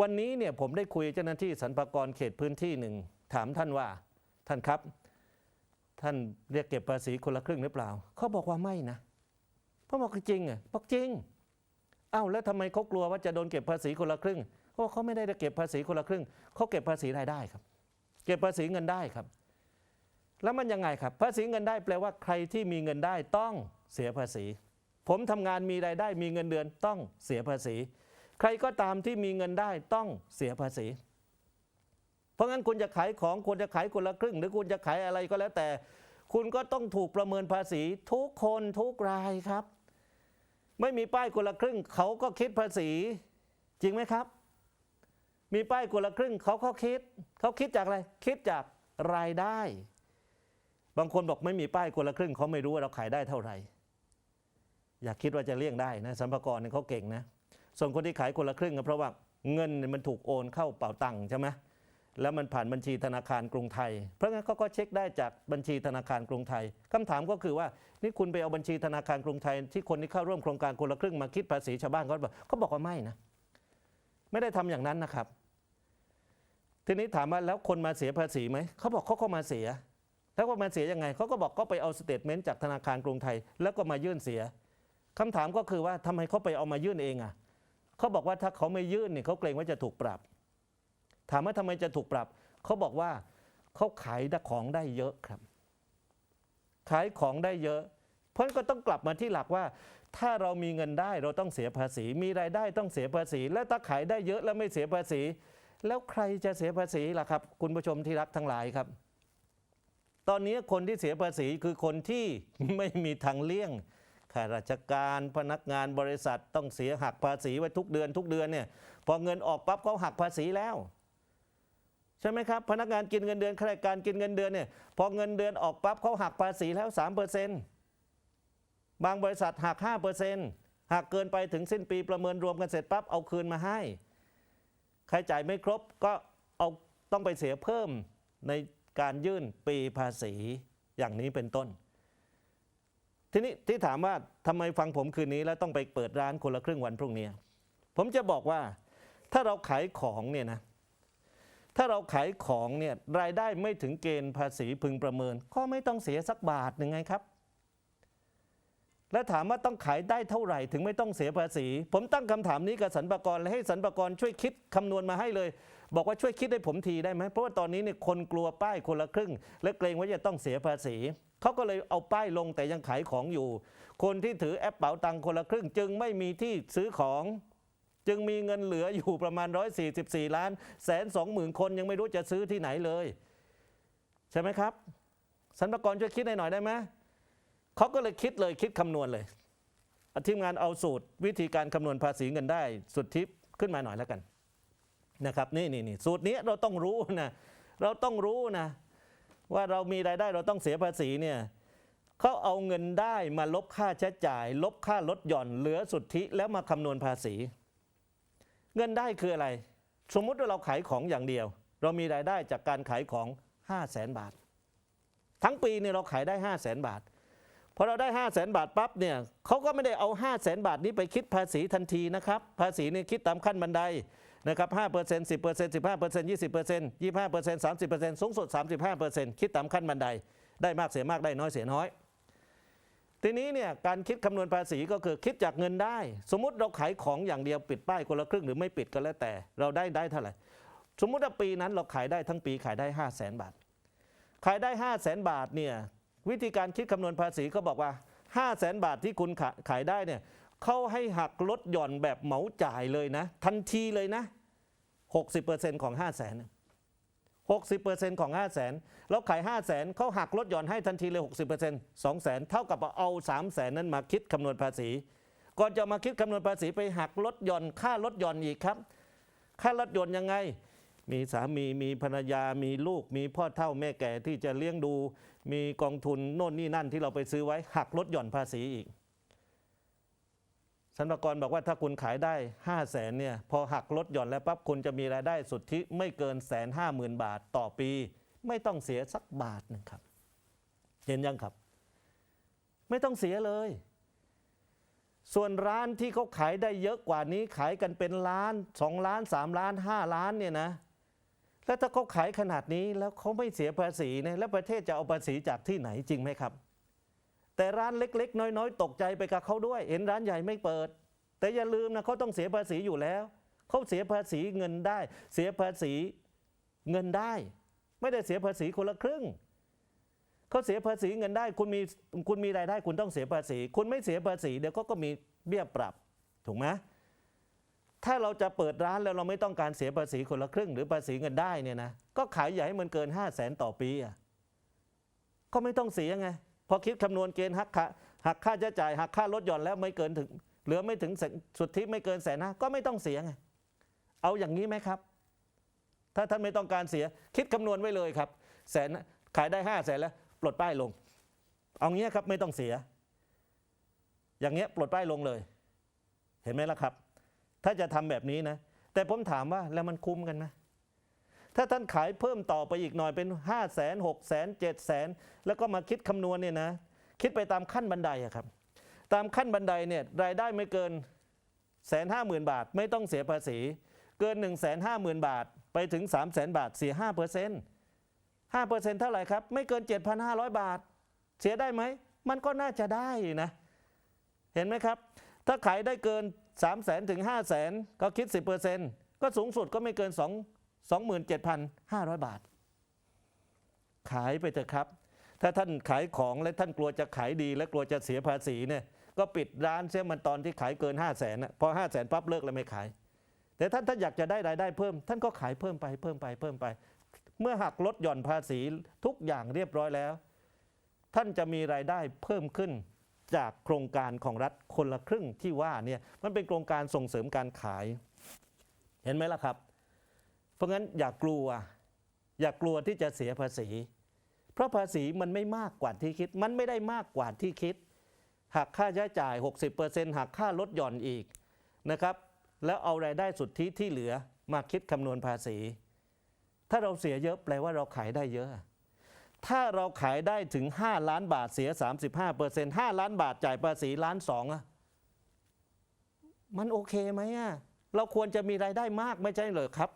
วันนี้เนี่ยผมได้คุยเจ้าหน้าที่สรรพากรเขตพื้นที่หนึ่งถามท่านว่าท่านครับ ท่านเรียกเก็บภาษีคนละครึ่งหรือเปล่าเขาบอกว่าไม่นะพราะบอกจริงอะบอกจริงเอ้าแล้วทำไมเขากลัวว่าจะโดนเก็บภาษีคนละครึ่งเพราะเขาไม่ได้เก็บภาษีคนละครึ่งเขาเก็บภาษีรายได้ครับ เก็บภาษีเงินได้ครับ แล้วมันยังไงครับ ภาษีเงินได้แปลว่าใครที่มีเงินได้ต้องเสียภาษี ผมทำงานมีรายได้มีเงินเดือนต้องเสียภาษี ใครก็ตามที่มีเงินได้ต้องเสียภาษี เพราะงั้นคุณจะขายของคุณจะขายคนละครึ่ง หรือคุณจะขายอะไรก็แล้วแต่ คุณก็ต้องถูกประเมินภาษีทุกคนทุกรายครับ ไม่มีป้ายคนละครึ่ง เขาก็คิดภาษี จริงไหมครับ มีป้ายคนละครึ่ง เขาก็คิด เขาคิดจากอะไร คิดจากรายได้ บางคนบอกไม่มีป้ายคนละครึ่ง เขาไม่รู้ว่าเราขายได้เท่าไหร่ อย่าคิดว่าจะเลี่ยงได้นะสัมภากรเนี่ยเขาเก่งนะ ส่วนคนที่ขายคนละครึ่งก็เพราะว่าเงินมันถูกโอนเข้าเป๋าตังค์ใช่ไหมแล้วมันผ่านบัญชีธนาคารกรุงไทย เพราะงั้นเขาก็เช็คได้จากบัญชีธนาคารกรุงไทยคำถามก็คือว่านี่คุณไปเอาบัญชีธนาคารกรุงไทย ที่คนที่เข้าร่วมโครงการคนละครึ่งมาคิดภาษีชาวบ้านเขาบอกเขาบอกว่าไม่นะ ไม่ได้ทำอย่างนั้นนะครับ ทีนี้ถามว่าแล้วคนมาเสียภาษีไหมเขาบอกเขาก็มาเสีย แล้วก็มาเสียยังไงเขาก็บอกเขาไปเอาสเตทเมนต์จากธนาคารกรุงไทย แล้วก็มายื่นเสียคำถามก็คือว่าทำไมเขาไปเอามายื่นเองอะ เขาบอกว่าถ้าเขาไม่ยื่นเนี่ยเขาเกรงว่าจะถูกปรับ ถามว่าทำไมจะถูกปรับ เขาบอกว่าเขาขายของได้เยอะครับ ขายของได้เยอะ เพราะฉะนั้นก็ต้องกลับมาที่หลักว่า ถ้าเรามีเงินได้เราต้องเสียภาษี มีรายได้ต้องเสียภาษี แล้วถ้าขายได้เยอะแล้วไม่เสียภาษี แล้วใครจะเสียภาษีล่ะครับ คุณผู้ชมที่รักทั้งหลายครับ ตอนนี้คนที่เสียภาษีคือคนที่ไม่มีทางเลี่ยง ข้าราชการพนักงานบริษัทต้องเสียหักภาษีไว้ทุกเดือนทุกเดือนเนี่ยพอเงินออกปั๊บเขาหักภาษีแล้วใช่ไหมครับพนักงานกินเงินเดือนข้าราชการกินเงินเดือนเนี่ยพอเงินเดือนออกปั๊บเขาหักภาษีแล้ว3%เปอร์เซ็นต์บางบริษัทหัก5%เปอร์เซ็นต์หักเกินไปถึงสิ้นปีประเมินรวมกันเสร็จปั๊บเอาคืนมาให้ใครจ่ายไม่ครบก็เอาต้องไปเสียเพิ่มในการยื่นปีภาษีอย่างนี้เป็นต้น ทีนี้ที่ถามว่าทำไมฟังผมคืนนี้แล้วต้องไปเปิดร้านคนละครึ่งวันพรุ่งนี้ ผมจะบอกว่าถ้าเราขายของเนี่ยนะถ้าเราขายของเนี่ยรายได้ไม่ถึงเกณฑ์ภาษีพึงประเมิน ก็ไม่ต้องเสียสักบาทหนึ่งไงครับ แล้วถามว่าต้องขายได้เท่าไหร่ถึงไม่ต้องเสียภาษี ผมตั้งคำถามนี้กับสรรพากรและให้สรรพากรช่วยคิดคำนวณมาให้เลย บอกว่าช่วยคิดให้ผมทีได้ไหมเพราะว่าตอนนี้เนี่ยคนกลัวป้ายคนละครึ่ง และเกรงว่าจะต้องเสียภาษี เขาก็เลยเอาป้ายลงแต่ยังขายของอยู่ คนที่ถือแอปเป๋าตังคนละครึ่ง จึงไม่มีที่ซื้อของ จึงมีเงินเหลืออยู่ประมาณ 144 ล้านแสนสองหมื่นคนยังไม่รู้จะซื้อที่ไหนเลย ใช่ไหมครับสรรพากรช่วยคิดหหน่อยได้ไหมเขาก็เลยคิดเลยคิดคำนวณเลยทีมงานเอาสูตรวิธีการคำนวณภาษีเงินได้สุดทิปขึ้นมาหน่อยแล้วกันนะครับนี่นี่นี่สูตรนี้เราต้องรู้นะเราต้องรู้นะ ว่าเรามีรายได้เราต้องเสียภาษีเนี่ยเขาเอาเงินได้มาลบค่าใช้จ่าย ลบค่าลดหย่อนเหลือสุทธิแล้วมาคำนวณภาษี เงินได้คืออะไร สมมุติว่าเราขายของอย่างเดียว เรามีรายได้จากการขายของ 5 0 0แสนบาท ทั้งปีเนี่ยเราขายได้ 5 0 0แสนบาทพอเราได้ 5 0 0แสนบาทปั๊บเนี่ยเขาก็ไม่ได้เอา 5 0 0แสนบาทนี้ไปคิดภาษีทันทีนะครับ ภาษีเนี่ยคิดตามขั้นบันได นะครับ5% 10% 15% 20% 25% 30%สูงสุด 35%คิดตามขั้นบันได ได้มากเสียมากได้น้อยเสียน้อย ทีนี้เนี่ยการคิดคำนวณภาษีก็คือคิดจากเงินได้ สมมติเราขายของอย่างเดียวปิดป้ายคนละครึ่งหรือไม่ปิดก็แล้วแต่ เราได้ได้เท่าไหร่สมมติว่าปีนั้นเราขายได้ทั้งปีขายได้ 5 0 0แสนบาท ขายได้ 5 0 0แสนบาทเนี่ยวิธีการคิดคำนวณภาษีเขาบอกว่า 5 0 0แสนบาทที่คุณขาขายได้เนี่ย เขาให้หักลดหย่อนแบบเหมาจ่ายเลยนะ ทันทีเลยนะ 60%ของ 5 0 0แสน60%ของ 5 0 0แสนแล้วขาย 5 0 0แสนเขาหักลดหย่อนให้ทันทีเลย 60% 2แสนเท่ากับเอา3แสนนั้นมาคิดคำนวณภาษี ก่อนจะมาคิดคำนวณภาษีไปหักลดหย่อน ค่าลดหย่อนอีกครับ ค่าลดหย่อนยังไง มีสามีมีภรรยามีลูก มีพ่อเฒ่าแม่แก่ที่จะเลี้ยงดู มีกองทุนโน่นนี่นั่นที่เราไปซื้อไว้หักลดหย่อนภาษีอีก สรรพากรบอกว่าถ้าคุณขายได้ 5 0 0แสนเนี่ยพอหักลดหย่อนแล้วปั๊บคุณจะมีรายได้สุทธิไม่เกินแสนห้าหมื่นบาทต่อปี ไม่ต้องเสียสักบาทหนึ่งครับเห็นยังครับ ไม่ต้องเสียเลย ส่วนร้านที่เขาขายได้เยอะกว่านี้ขายกันเป็นล้านสองล้านสามล้านห้าล้านเนี่ยนะแล้วถ้าเขาขายขนาดนี้แล้วเขาไม่เสียภาษีเนี่ยแล้วประเทศจะเอาภาษีจากที่ไหนจริงไหมครับ แต่ร้านเล็ก ๆ น้อย ๆ ตกใจไปกับเขาด้วย เห็นร้านใหญ่ไม่เปิด แต่อย่าลืมนะเขาต้องเสียภาษีอยู่แล้วเขาเสียภาษีเงินได้ เสียภาษีเงินได้ ไม่ได้เสียภาษีคนละครึ่งเขาเสียภาษีเงินได้ คุณมีคุณมีรายได้ คุณต้องเสียภาษี คุณไม่เสียภาษีเดี๋ยวเขาก็มีเบี้ยปรับถูกไหมถ้าเราจะเปิดร้านแล้วเราไม่ต้องการเสียภาษีคนละครึ่ง หรือภาษีเงินได้เนี่ยนะก็ขายใหญ่ให้มันเกิน 5 0 0แสนต่อปีอะก็ไม่ต้องเสียไง พอคิดคำนวณเกณฑ์หักค่าหักค่าใช้จ่ายหักค่าลดหย่อนแล้วไม่เกินถึงเหลือไม่ถึงสนสุทธิไม่เกินแสนนะก็ไม่ต้องเสียไงเอาอย่างนี้ไหมครับ ถ้าท่านไม่ต้องการเสียคิดคำนวณไว้เลยครับแสนขายได้ห้าแสนแล้วปลดป้ายลง เอางี้ครับไม่ต้องเสีย อย่างเงี้ยปลดป้ายลงเลย เห็นไหมล่ะครับ ถ้าจะทำแบบนี้นะ แต่ผมถามว่าแล้วมันคุ้มกันไหม ถ้าท่านขายเพิ่มต่อไปอีกหน่อยเป็น5้าแสนหกแสนเจ็ดแสนแล้วก็มาคิดคำนวณเนี่ยนะ คิดไปตามขั้นบันไดครับ ตามขั้นบันไดเนี่ยรายได้ไม่เกินแสนห้าหมื่นบาท ไม่ต้องเสียภาษี เกิน1นึ่งแสนห้าหมื่นบาท ไปถึง3ามแสนบาทเสีย5เปอร์เซ็นต์ห้าเปอร์เซ็นต์เท่าไหร่ครับ ไม่เกิน 7,500 บาท เสียได้ไหม มันก็น่าจะได้นะ เห็นไหมครับ ถ้าขายได้เกิน 3 0 0แสนถึง 5 0 0แสนก็คิด 10%ก็สูงสุดก็ไม่เกิน 2 27,500 บาท ขายไปเถอะครับ ถ้าท่านขายของและท่านกลัวจะขายดี และกลัวจะเสียภาษีเนี่ยก็ปิดร้านเสียมันตอนที่ขายเกิน 5 0 0แสนนะพอ5 0 0แสนปั๊บเลิกแล้วไม่ขาย แต่ท่านถ้าอยากจะได้รายได้เพิ่ม ท่านก็ขายเพิ่มไปเพิ่มไปเพิ่มไป เมื่อหักลดหย่อนภาษีทุกอย่างเรียบร้อยแล้ว ท่านจะมีรายได้เพิ่มขึ้นจากโครงการของรัฐคนละครึ่งที่ว่าเนี่ยมันเป็นโครงการส่งเสริมการขาย เห็นไหมล่ะครับ เพราะงั้นอย่ากลัว อย่ากลัวที่จะเสียภาษี เพราะภาษีมันไม่มากกว่าที่คิด มันไม่ได้มากกว่าที่คิดหักค่าใช้จ่าย 60%หักค่าลดหย่อนอีกนะครับ แล้วเอารายได้สุทธิที่เหลือมาคิดคำนวณภาษี ถ้าเราเสียเยอะแปลว่าเราขายได้เยอะ ถ้าเราขายได้ถึง 5 ล้านบาทเสีย 35เปอร์เซ็นต์5ล้านบาทจ่ายภาษีล้านสองอะมันโอเคไหมอะเราควรจะมีรายได้มากไม่ใช่เหรอครับ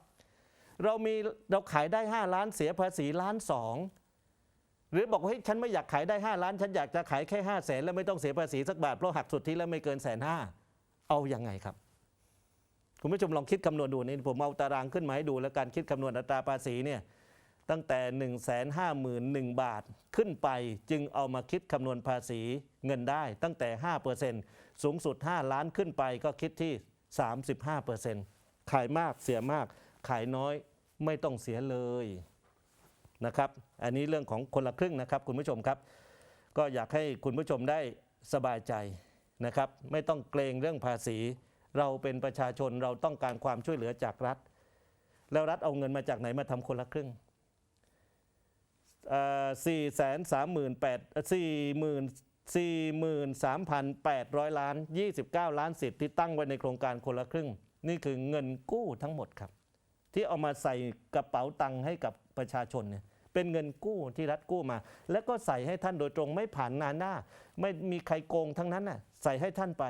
เรามีเราขายได้ 5 ล้านเสียภาษีล้านสองหรือบอกว่าเฮ้ยฉันไม่อยากขายได้ 5 ล้าน ฉันอยากจะขายแค่5 0 0แสนแล้วไม่ต้องเสียภาษีสักบาทเพราะหักสุทธิแล้วไม่เกินแสนห้าเอาอยัางไงครับ คุณผู้ชมลองคิดคำนวณดูนี่ผมเอาตารางขึ้นมาให้ดูแล้วการคิดคำนวณอัตราภาษีเนี่ยตั้งแต่ 1 5 1 0 0 0 บาทขึ้นไปจึงเอามาคิดคำนวณภาษีเงินได้ ตั้งแต่ 5%สูงสุด 5 ล้านขึ้นไปก็คิดที่ 35%ขายมากเสียมาก ขายน้อยไม่ต้องเสียเลยนะครับ อันนี้เรื่องของคนละครึ่งนะครับ คุณผู้ชมครับ ก็อยากให้คุณผู้ชมได้สบายใจนะครับ ไม่ต้องเกรงเรื่องภาษี เราเป็นประชาชนเราต้องการความช่วยเหลือจากรัฐ แล้วรัฐเอาเงินมาจากไหนมาทำคนละครึ่งสี่แสนสามหมื่นแปดสี่หมื่นสี่หมื่นสามพันแปดร้อยล้านยี่สิบเก้าล้านสิทธิ์ที่ตั้งไว้ในโครงการคนละครึ่ง นี่คือเงินกู้ทั้งหมดครับ ที่เอามาใส่กระเป๋าตังค์ให้กับประชาชนเนี่ยเป็นเงินกู้ที่รัฐกู้มา แล้วก็ใส่ให้ท่านโดยตรงไม่ผ่านนานหน้า ไม่มีใครโกงทั้งนั้นน่ะใส่ให้ท่านไป